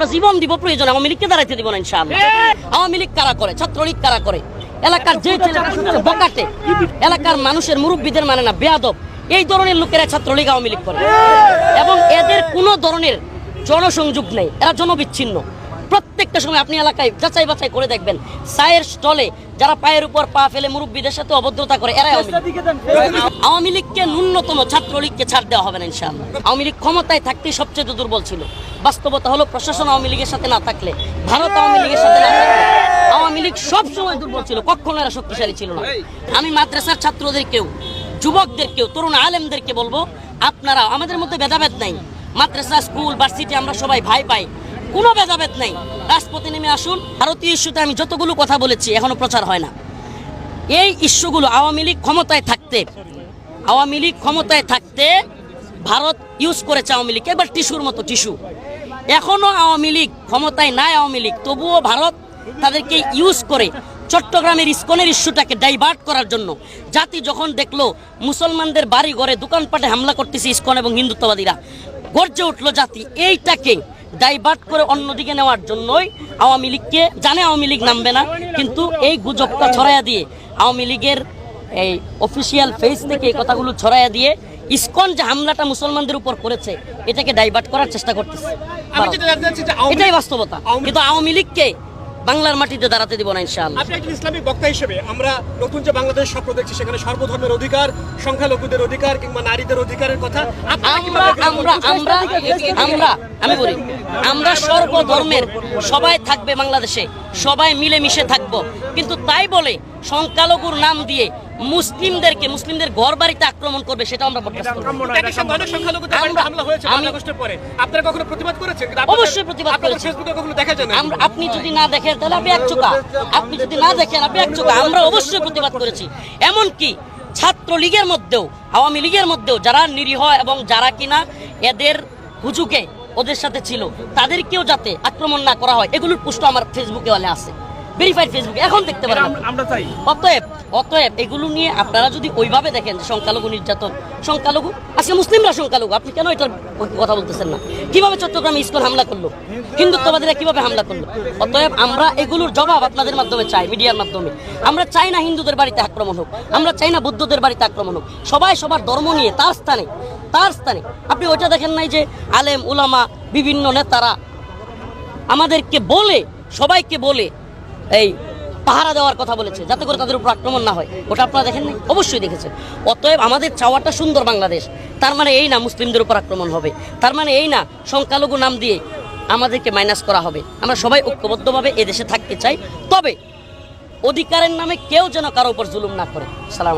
আমরা জীবন দিব প্রয়োজন আওয়ামী লীগকে দাঁড়াইতে দিব না ইনশাআল্লাহ। আওয়ামী লীগ কারা করে? ছাত্রলীগ কারা করে? এলাকার যে ছেলেটা সবচেয়ে বকাটে এলাকার মানুষের মুরব্বীদের মানে না বেয়াদব। এই ধরনের লোকেরা ছাত্রলীগ আওয়ামী লীগ করে। এবং এদের কোনো ধরনের জনসংযোগ নেই এরা জনবিচ্ছিন্ন। প্রত্যেকটা সময় আপনি এলাকায় যাচাই বাছাই করে দেখবেন। চায়ের স্টলে যারা পায়ের উপর পা ফেলে মুরব্বীদের সাথে অভদ্রতা করে এরাই আওয়ামী লীগ। লীগকে ন্যূনতম ছাত্রলীগকে ছাড় দেওয়া হবে না ইনশাআল্লাহ। আওয়ামী লীগ ক্ষমতায় থাকতেই সবচেয়ে দুর্বল ছিল। বাস্তবতা হলো প্রশাসন আওয়ামী লীগের সাথে না থাকলে ভারত আওয়ামী লীগের সাথে না থাকলে আওয়ামী লীগ সবসময় দুর্বল ছিল কখনো এরা শক্তিশালী ছিল না। আমি মাদ্রাসার ছাত্রদেরকেও যুবকদেরকেও তরুণ আলেমদেরকে বলব আপনারা আমাদের মধ্যে ভেদাভেদ নাই। মাদ্রাসা স্কুল ভার্সিটি আমরা সবাই ভাই পাই কোনো ভেদাভেদ নাই। রাজপথে নেমে আসুন, ভারতীয় ইস্যুতে আমি যতগুলো কথা বলেছি, এখনও প্রচার হয় না। এই ইস্যুগুলো আওয়ামী লীগ ক্ষমতায় থাকতে, আওয়ামী লীগ ক্ষমতায় থাকতে ভারত ইউজ করেছে আওয়ামী লীগ। এবার টিস্যুর মতো টিস্যু। এখনও আওয়ামী লীগ ক্ষমতায় নাই আওয়ামী লীগ। তবুও ভারত তাদেরকে ইউজ করে চট্টগ্রামের ইস্কনের ইস্যুটাকে ডাইভার্ট করার জন্য। জাতি যখন দেখল মুসলমানদের বাড়ি ঘরে দোকানপাটে হামলা করতেছে ইস্কন এবং হিন্দুত্ববাদীরা, গর্জে উঠল জাতি, এইটাকে ডাইভার্ট করে অন্যদিকে নেওয়ার জন্যই আওয়ামী লীগকে জানে আওয়ামী লীগ নামবে না কিন্তু এই গুজবটা ছড়াইয়া দিয়ে আওয়ামী লীগের এই অফিসিয়াল ফেস থেকে এই কথাগুলো ছড়াইয়া দিয়ে ইস্কন যে হামলাটা মুসলমানদের উপর করেছে এটাকে ডাইভার্ট করার চেষ্টা করতেছে। এটাই বাস্তবতা। কিন্তু আওয়ামী লীগকে বাংলার মাটিতে দাঁড়াতে দিব না ইনশাআল্লাহ। আপনি একজন ইসলামিক বক্তা হিসেবে আমরা নতুন যে বাংলাদেশ স্বপ্ন দেখছি সেখানে সর্বধর্মের অধিকার সংখ্যালঘুদের অধিকার কিংবা নারীদের অধিকারের কথা আমরা আমরা আমরা আমরা আমি বলি আমরা সর্বধর্মের সবাই থাকবে বাংলাদেশে সবাই মিলে মিশে থাকব। কিন্তু তাই বলে সংখ্যালঘুর নাম দিয়ে মুসলিমদেরকে মুসলিমদের ঘর বাড়িতে আক্রমণ করবে সেটা আমরা আপনারা কখনো প্রতিবাদ করেছেন? অবশ্যই প্রতিবাদ আপনাদের ফেসবুকে কখনো দেখা যায় না আপনি যদি না দেখেন তাহলে আপনি এক চোখা। আপনি যদি না দেখেন আপনি এক চোখা। আমরা অবশ্যই প্রতিবাদ করেছি। এমনকি ছাত্র লীগের মধ্যেও আওয়ামী লীগের মধ্যেও যারা নিরীহ এবং যারা কিনা এদের হুজুকে ওদের সাথে ছিল তাদেরকেও যাতে আক্রমণ না করা হয় এগুলোর পুষ্ট আমার ফেসবুকে ওয়ালে আছে। ভেরিফাইড ফেসবুকে এখন দেখতে পারেন আমরা চাই। অতএব অতএব এগুলো নিয়ে আপনারা যদি ওইভাবে দেখেন সংখ্যালঘু নির্যাতন, সংখ্যালঘু? আজকে মুসলিমরা সংখ্যালঘু, আপনি কেন এটার কথা বলতেছেন না? কীভাবে চট্টগ্রামে ইস্কন হামলা করল? হিন্দুত্ববাদীরা কীভাবে হামলা করল? অতএব আমরা এগুলোর জবাব আপনাদের মাধ্যমে চাই, মিডিয়ার মাধ্যমে। আমরা চাই না হিন্দুদের বাড়িতে আক্রমণ হোক, আমরা চাই না বুদ্ধদের বাড়িতে আক্রমণ হোক। সবাই সবার ধর্ম নিয়ে, তার স্থানে তার স্থানে। আপনি ওইটা দেখেন নাই যে আলেম, উলামা, বিভিন্ন নেতারা আমাদেরকে বলে, সবাইকে বলে, এই পাহারা দেওয়ার কথা বলেছে, যাতে করে তাদের উপর আক্রমণ না হয়। ওটা আপনারা দেখেন অবশ্যই দেখেছেন। অতএব আমাদের চাওয়াটা সুন্দর বাংলাদেশ। তার মানে এই না মুসলিমদের উপর আক্রমণ হবে। তার মানে এই না সংখ্যালঘু নাম দিয়ে আমাদেরকে মাইনাস করা হবে। আমরা সবাই ঐক্যবদ্ধভাবে এদেশে থাকতে চাই। তবে অধিকারের নামে কেউ যেন কারও উপর জুলুম না করে। সালাম